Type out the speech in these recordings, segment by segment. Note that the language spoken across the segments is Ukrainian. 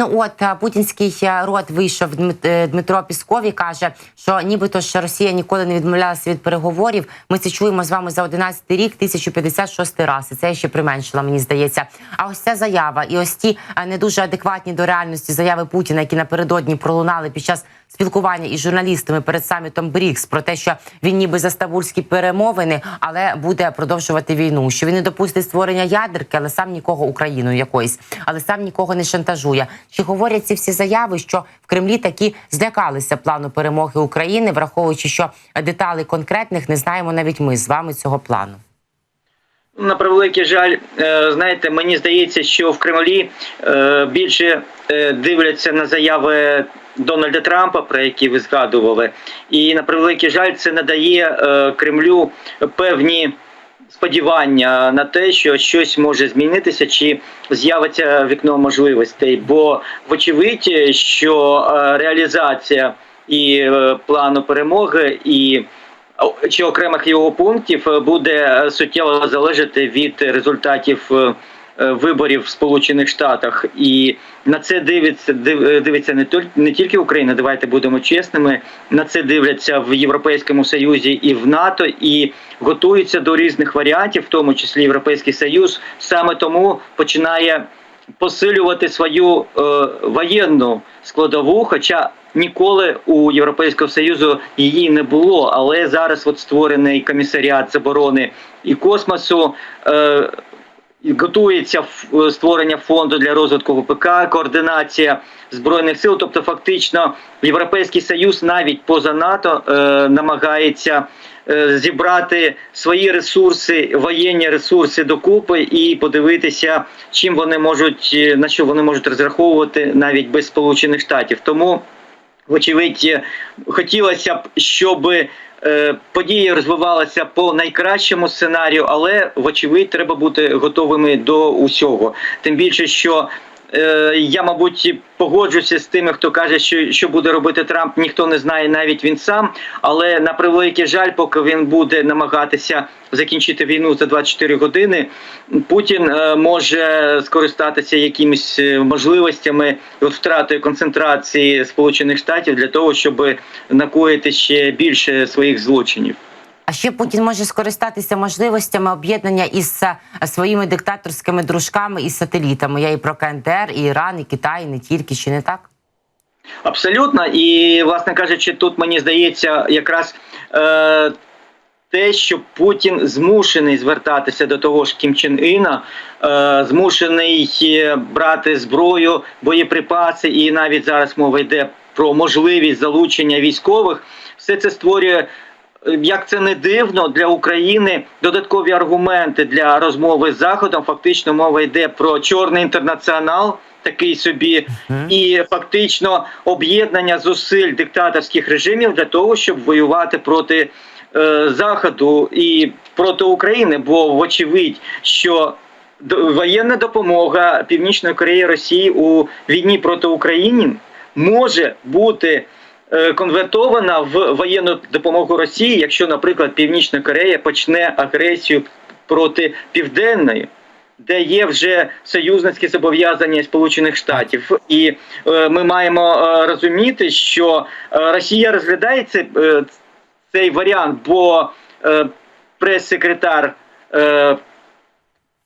Ну от е, путінський е, рот вийшов е, Дмитро Пісков і каже, що нібито що Росія ніколи не відмовлялася від переговорів. Ми це чуємо з вами за 11 рік, 1056 раз. І це ще применшила, мені здається. А ось ця заява, і ось ті не дуже адекватні до реальності заяви Путіна, які напередодні пролунали під час спілкування із журналістами перед самітом БРІКС про те, що він ніби за стамбульські перемовини, але буде продовжувати війну. Що він не допустить створення ядерки, але сам нікого Україною якоїсь, але сам нікого не шантажує. Чи говорять ці всі заяви, що в Кремлі такі злякалися плану перемоги України, враховуючи, що деталей конкретних не знаємо навіть ми з вами цього плану. На превеликий жаль, е, знаєте, мені здається, що в Кремлі е, більше е, дивляться на заяви Дональда Трампа, про які ви згадували, і на превеликий жаль, це надає е, Кремлю певні сподівання на те, що щось може змінитися, чи з'явиться вікно можливостей. Бо вочевидь, що е, реалізація і е, плану перемоги і чи окремих його пунктів буде суттєво залежати від результатів виборів в Сполучених Штатах, і на це дивиться див- е, дивиться не не тільки Україна. Давайте будемо чесними. На це дивляться в Європейському Союзі і в НАТО, і готуються до різних варіантів, в тому числі Європейський Союз. Саме тому починає посилювати свою е, воєнну складову, хоча ніколи у Європейського союзу її не було. Але зараз от створений комісаріат з оборони і космосу. Е, Готується ф- створення фонду для розвитку ВПК, координація збройних сил. Тобто, фактично, Європейський Союз навіть поза НАТО е, намагається е, зібрати свої ресурси, воєнні ресурси докупи і подивитися, чим вони можуть е, на що вони можуть розраховувати навіть без Сполучених Штатів. Тому Вочевидь, е, хотілося б, щоб е, події розвивалися по найкращому сценарію, але вочевидь треба бути готовими до усього. Тим більше, що е, я, мабуть, погоджуся з тими, хто каже, що, що буде робити Трамп, ніхто не знає, навіть він сам. Але на превеликий жаль, поки він буде намагатися закінчити війну за 24 години, Путін е, може скористатися якимись е, можливостями от втратою концентрації Сполучених Штатів для того, щоб накоїти ще більше своїх злочинів. А ще Путін може скористатися можливостями об'єднання із е, своїми диктаторськими дружками і сателітами. Я і про КНДР, і Іран, і Китай, і не тільки чи не так? Абсолютно, і власне кажучи, тут мені здається, якраз е, те, що Путін змушений звертатися до того ж Кім Чен Іна, е, змушений е, брати зброю, боєприпаси, і навіть зараз мова йде про можливість залучення військових. Все це створює. Як це не дивно для України додаткові аргументи для розмови з Заходом. Фактично мова йде про чорний інтернаціонал, такий собі, і фактично об'єднання зусиль диктаторських режимів для того, щоб воювати проти е, Заходу і проти України. Бо вочевидь, що воєнна допомога Північної Кореї Росії у війні проти України може бути. Е, Конвертована в воєнну допомогу Росії, якщо, наприклад, Північна Корея почне агресію проти Південної, де є вже союзницькі зобов'язання Сполучених Штатів, і е, ми маємо е, розуміти, що е, Росія розглядає це, е, цей варіант, бо е, прес-секретар е,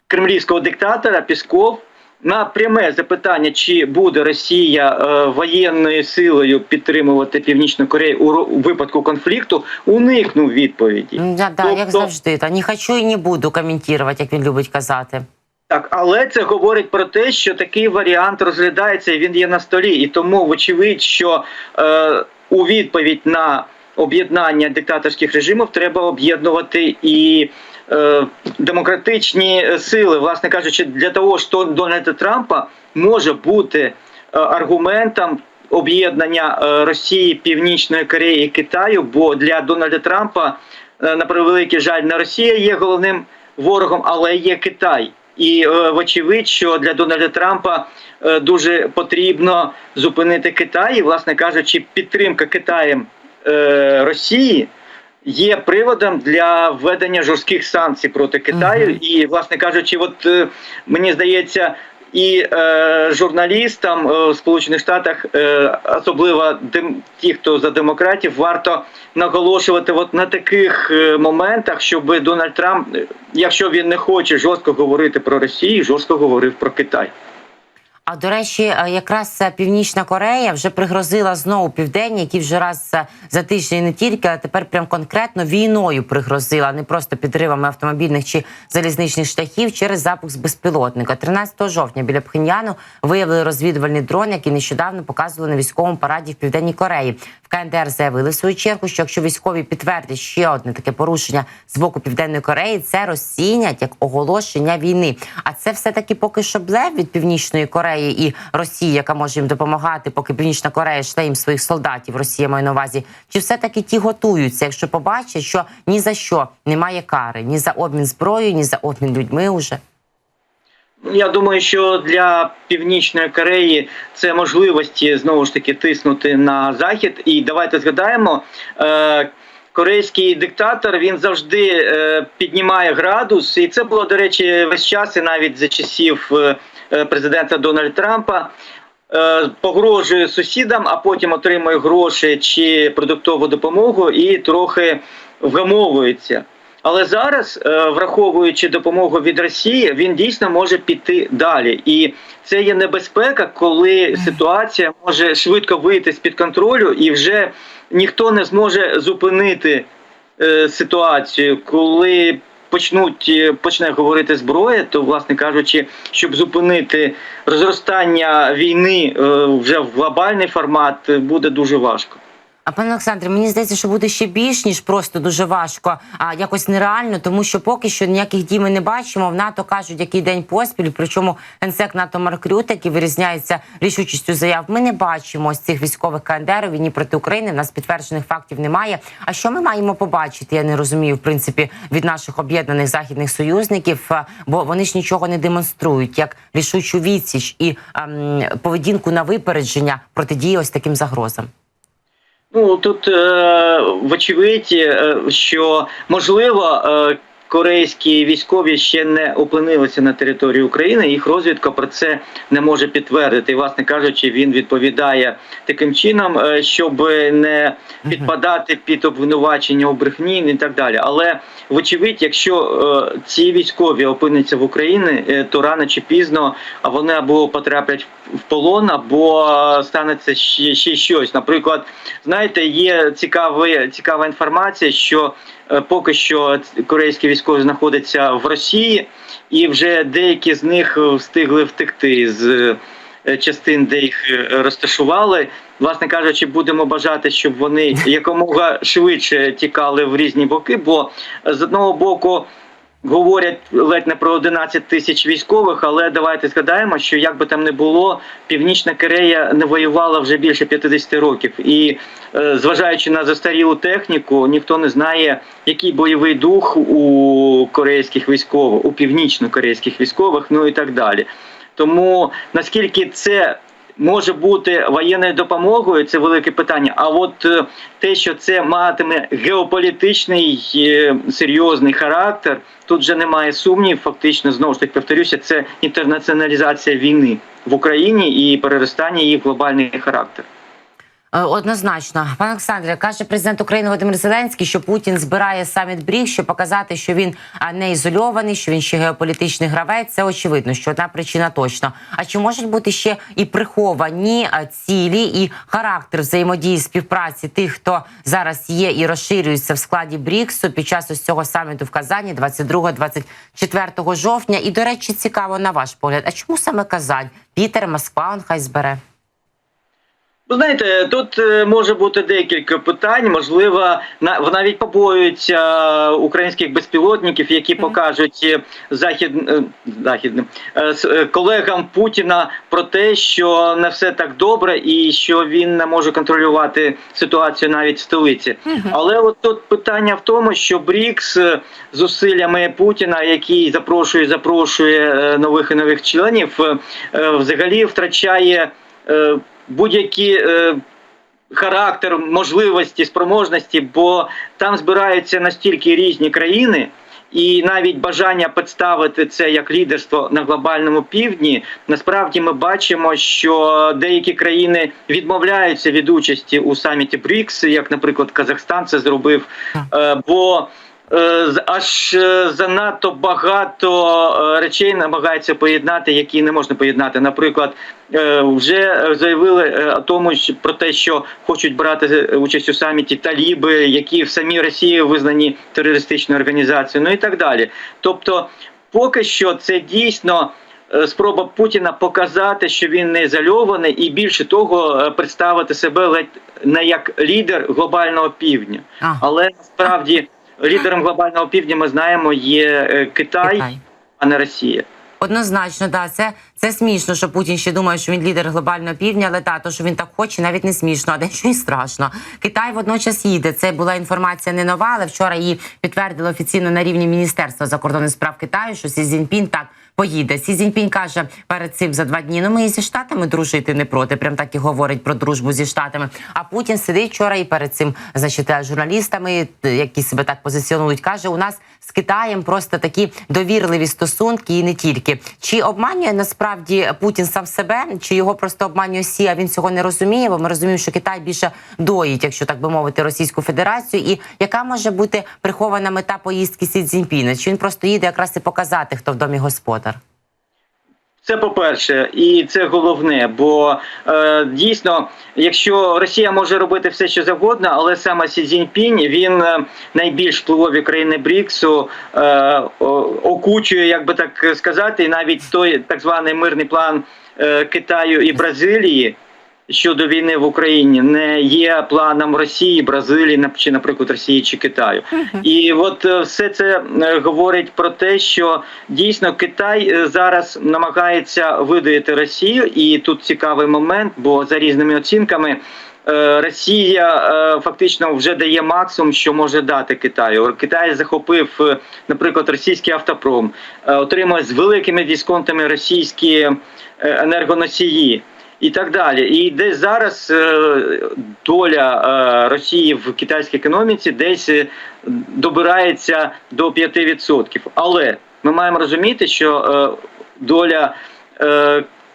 кремлівського диктатора Пісков на пряме запитання, чи буде Росія е, воєнною силою підтримувати Північну Корею у, у випадку конфлікту, уникнув відповіді. Да, да, як Тобто- завжди. Та не хочу і не буду коментувати, як він любить казати. Так, але це говорить про те, що такий варіант розглядається і він є на столі. І тому, вочевидь, що е, у відповідь на об'єднання диктаторських режимів треба об'єднувати і демократичні сили. Власне кажучи, для того, що Дональда Трампа може бути е, аргументом. Об'єднання е, Росії, Північної Кореї і Китаю, бо для Дональда Трампа, е, на превеликий жаль, не Росія є головним ворогом, але є Китай. І е, вочевидь, що для Дональда Трампа е, дуже потрібно зупинити Китай, і, власне кажучи, підтримка Китаєм е, Росії є приводом для введення жорстких санкцій проти Китаю. Мгм. І, власне кажучи, от е, мені здається. і е, журналістам е, в Сполучених Штатах, е, особливо дем, ті, хто за демократів, варто наголошувати от на таких е, моментах, щоб Дональд Трамп, якщо він не хоче жорстко говорити про Росію, жорстко говорив про Китай. А до речі, е, якраз е, Північна Корея вже пригрозила знову південні, які вже раз е, за тиждень не тільки, а тепер прям конкретно війною пригрозила, не просто підривами автомобільних чи залізничних шляхів через запуск безпілотника. 13 жовтня біля Пхеньяну виявили розвідувальний дрон, який нещодавно показували на військовому параді в Південній Кореї. В КНДР заявили в свою чергу, що якщо військові підтвердять ще одне таке порушення з боку Південної Кореї, це розцінять як оголошення війни. А це все таки поки що блеф від Північної Кореї і Росії, яка може їм допомагати, поки Північна Корея шле їм своїх солдатів. Росія має на увазі. Чи все таки ті готуються, якщо побачать, що ні за що немає кари, ні за обмін зброєю, ні за обмін людьми уже. Я думаю, що для Північної Кореї це можливості знову ж таки тиснути на захід. І давайте згадаємо. Е- Корейський диктатор він завжди е, піднімає градус, і це було до речі весь час, і навіть за часів е, президента Дональда Трампа. Е, погрожує сусідам, а потім отримує гроші чи продуктову допомогу і трохи вгамовується. Але зараз, е, враховуючи допомогу від Росії, він дійсно може піти далі, і це є небезпека, коли ситуація може швидко вийти з під контролю, і вже ніхто не зможе зупинити е, ситуацію, коли почнуть е, почне говорити зброя, то власне кажучи, щоб зупинити розростання війни е, вже в глобальний формат, е, буде дуже важко. А пане Олександре, мені здається, що буде ще більш ніж просто дуже важко, а якось нереально, тому що поки що ніяких дій ми не бачимо. В НАТО кажуть, який день поспіль. Причому генсек НАТО Марк Рюте, який вирізняється рішучістю заяв. Ми не бачимо ось цих військових КНДР у війні проти України. В нас підтверджених фактів немає. А що ми маємо побачити? Я не розумію, в принципі, від наших об'єднаних західних союзників, бо вони ж нічого не демонструють як рішучу відсіч і ем, поведінку на випередження протидії ось таким загрозам. Ну тут е, вочевидь, е, що можливо. Е, Корейські військові ще не опинилися на території України. Їх розвідка про це не може підтвердити. І, власне кажучи, він відповідає таким чином, е, щоб не підпадати під обвинувачення у брехні і так далі. Але вочевидь, якщо е, ці військові опиняться в Україні, е, то рано чи пізно вони або потраплять в полон, або станеться ще, ще щось. Наприклад, знаєте, є цікаві, цікава інформація, що поки що корейські військові знаходяться в Росії, і вже деякі з них встигли втекти з е, частин, де їх е, розташували. Власне кажучи, будемо бажати, щоб вони якомога швидше тікали в різні боки. Бо е, з одного боку говорять ледь не про 11 тисяч військових, але давайте згадаємо, що як би там не було, Північна Корея не воювала вже більше 50 років, і е, зважаючи на застарілу техніку, ніхто не знає, який бойовий дух у корейських військових, у північно-корейських військових, ну і так далі. Тому наскільки це може бути воєнною допомогою, це велике питання. А от е, те, що це матиме геополітичний е, серйозний характер, тут вже немає сумнів. Фактично, знову ж таки повторюся, це інтернаціоналізація війни в Україні і переростання її в глобальний характер. Е, Однозначно, пане Олександре, каже президент України Володимир Зеленський, що Путін збирає саміт Брік, щоб показати, що він а, не ізольований, що він ще геополітичний гравець. Це очевидно, що одна причина точно. А чи можуть бути ще і приховані цілі і характер взаємодії співпраці тих, хто зараз є і розширюється в складі Бріксу під час ось цього саміту в Казані 22-24 жовтня? І до речі, цікаво на ваш погляд. А чому саме Казань? Пітер, Москва, он хай збере. Ви знаєте, тут е, може бути декілька питань. Можливо, на навіть побоюються українських безпілотників, які покажуть е, захід е, західним колегам Путіна про те, що не все так добре, і що він не може контролювати ситуацію навіть в столиці. Але от тут питання в тому, що Брікс зусиллями Путіна, який запрошує, запрошує нових і нових членів, взагалі втрачає. Будь-які е, характер, можливості, спроможності, бо там збираються настільки різні країни. І навіть бажання представити це як лідерство на глобальному півдні. Насправді ми бачимо, що деякі країни відмовляються від участі у саміті БРІКС, як, наприклад, Казахстан це зробив. Е, Бо аж е, занадто багато е, речей намагаються поєднати, які не можна поєднати. Наприклад, е, вже е, заявили е, тому, про те, що хочуть брати е, участь у саміті таліби, які в самій Росії визнані терористичною організацією, ну і так далі. Тобто, поки що це дійсно. е, Спроба Путіна показати, що він не ізольований, і більше того, е, представити себе ледь не як лідер глобального півдня. Але насправді лідером глобального півдня ми знаємо є е, Китай, Китай. а не Росія. Однозначно, да, це, це смішно, що Путін ще думає, що він лідер глобального півдня, але та, то, що він так хоче, навіть не смішно, а дещо і страшно. Китай водночас їде. Це була інформація не нова, але вчора її підтвердили офіційно на рівні Міністерства закордонних справ Китаю, що Сі Зіньпін так поїде. Сі Цзіньпін каже перед цим за два дні. Ну ми зі штатами дружити не проти. Прям так і говорить про дружбу зі штатами. А Путін сидить вчора і перед цим значить, журналістами, е, які себе так позиціонують, каже: у нас з Китаєм просто такі довірливі стосунки, і не тільки. Чи обманює насправді Путін сам себе, чи його просто обманює Сі, а він цього не розуміє? Бо ми розуміємо, що Китай більше доїть, якщо так би мовити, Російську Федерацію. І яка може бути прихована мета поїздки Сі Цзіньпіна? Чи він просто їде якраз і показати, хто в домі господар? Це по-перше, і це головне, бо е, дійсно, якщо Росія може робити все, що завгодно, але саме Сі Цзіньпінь, він е, найбільш впливові країни Бріксу е, окучує, як би так сказати, навіть той так званий мирний план е, Китаю і Бразилії. Щодо війни в Україні не є планом Росії, Бразилії, чи, наприклад, Росії чи Китаю, і от е, все це е, говорить про те, що дійсно Китай е, зараз намагається видаїти Росію, і тут цікавий момент, бо за різними оцінками. Росія фактично вже дає максимум, що може дати Китаю. Китай захопив, наприклад, російський автопром, отримує з великими дисконтами російські енергоносії. І так далі, і десь зараз е, доля е, Росії в китайській економіці десь е, добирається до 5%. Але ми маємо розуміти, що доля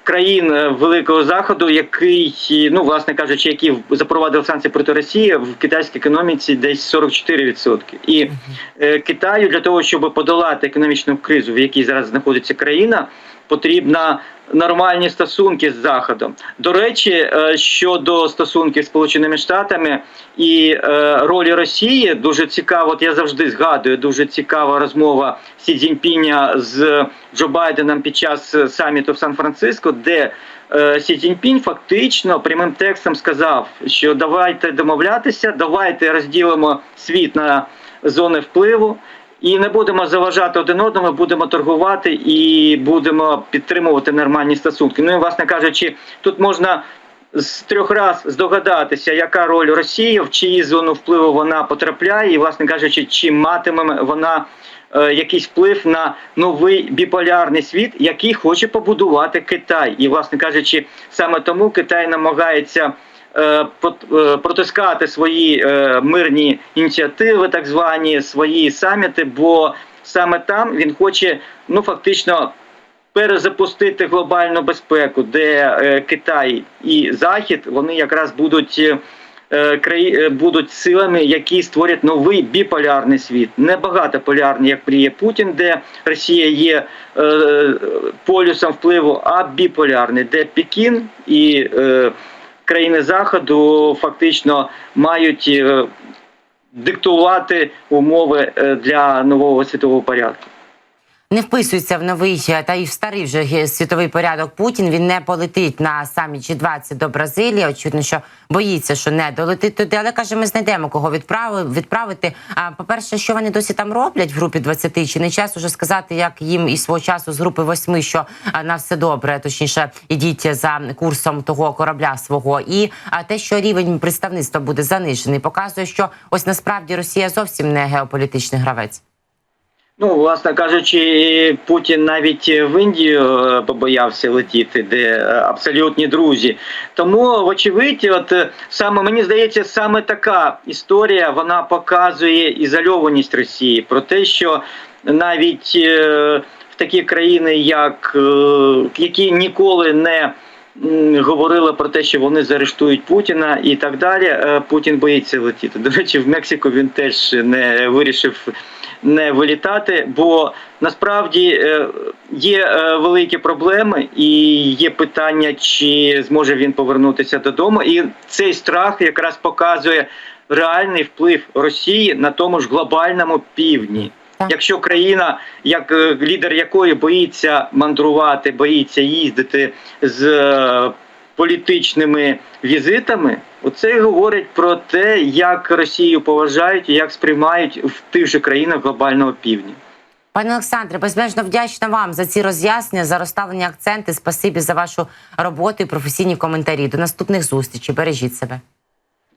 країн Великого Заходу, який, ну власне кажучи, які запровадив санкції проти Росії в китайській економіці десь 44%. І Китаю для того, щоб подолати економічну кризу, в якій зараз знаходиться країна, потрібна нормальні стосунки з Заходом. До речі, е, щодо стосунків з Сполученими Штатами і е, ролі Росії, дуже цікаво. От я завжди згадую дуже цікава розмова Сі Цзіньпіня з Джо Байденом під час е, саміту в Сан-Франциско, де Сі Цзіньпінь фактично прямим текстом сказав, що давайте домовлятися, давайте розділимо світ на зони впливу. І не будемо заважати один одному, будемо торгувати і будемо підтримувати нормальні стосунки. Ну і власне кажучи, тут можна з трьох раз здогадатися, яка роль Росії, в чиї зону впливу вона потрапляє, і, власне кажучи, чи матиме вона е, якийсь вплив на новий біполярний світ, який хоче побудувати Китай. І, власне кажучи, саме тому Китай намагається. Е, е, Протискати свої е, мирні ініціативи, так звані свої саміти, бо саме там він хоче ну фактично перезапустити глобальну безпеку, де Китай і Захід вони якраз будуть. будуть силами, які створять новий біполярний світ, не багатополярний, як мріє Путін, де Росія є е, полюсом впливу, а біполярний, де Пекін і е, країни Заходу фактично мають е, диктувати умови е, для нового світового порядку. Не вписується в новий е, та й в старий вже світовий порядок Путін. Він не полетить на саміт G20 до Бразилії. Очевидно, що боїться, що не долетить туди. Але каже, ми знайдемо кого відправи, відправити. А по-перше, що вони досі там роблять в групі 20? Чи не час уже сказати, як їм і свого часу з групи 8, що на все добре, точніше, ідіть за курсом того корабля свого. І а, те, що рівень представництва буде занижений, показує, що ось насправді Росія зовсім не геополітичний гравець. Ну, власне кажучи, Путін навіть в Індію е, побоявся летіти, де е, абсолютні друзі. Тому, вочевидь, от е, саме мені здається, саме така історія вона показує ізольованість Росії про те, що навіть в такі країни, як які ніколи не м, говорили про те, що вони заарештують Путіна і так далі. е, Путін боїться летіти. До речі, в Мексику він теж не вирішив не вилітати, бо насправді е, є е, великі проблеми, і є питання, чи зможе він повернутися додому. І цей страх якраз показує реальний вплив Росії на тому ж глобальному півдні. Якщо країна, як е, лідер якої боїться мандрувати, боїться їздити з е, політичними візитами, оце і говорить про те, як Росію поважають і як сприймають в тих же країнах глобального півдня. Пане Олександре, безмежно вдячна вам за ці роз'яснення, за розставлені акценти. Спасибі за вашу роботу і професійні коментарі. До наступних зустрічей. Бережіть себе.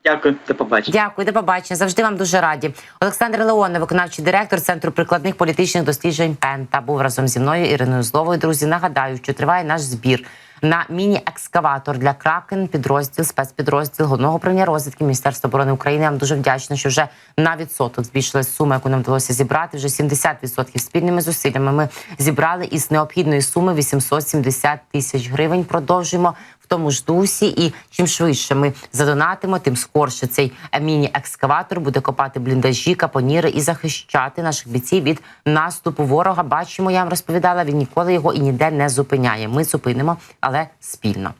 Дякую, до побачення. Дякую, до побачення. Завжди вам дуже раді. Олександр Леоне, виконавчий директор Центру прикладних політичних досліджень Пента, був разом зі мною Іриною Зловою. Друзі, нагадаю, що триває наш збір на міні-екскаватор для Кракен, підрозділ, спецпідрозділ головного управління розвідки Міністерства оборони України. Я вам дуже вдячна, що вже на відсоток збільшилась сума, яку нам вдалося зібрати. Вже 70% спільними зусиллями. Ми зібрали із необхідної суми 870 тисяч гривень. Продовжуємо тому ж дусі, і чим швидше ми задонатимо, тим скорше цей міні-екскаватор буде копати бліндажі, капоніри і захищати наших бійців від наступу ворога. Бачимо, я вам розповідала. Він ніколи його і ніде не зупиняє. Ми зупинимо, але спільно.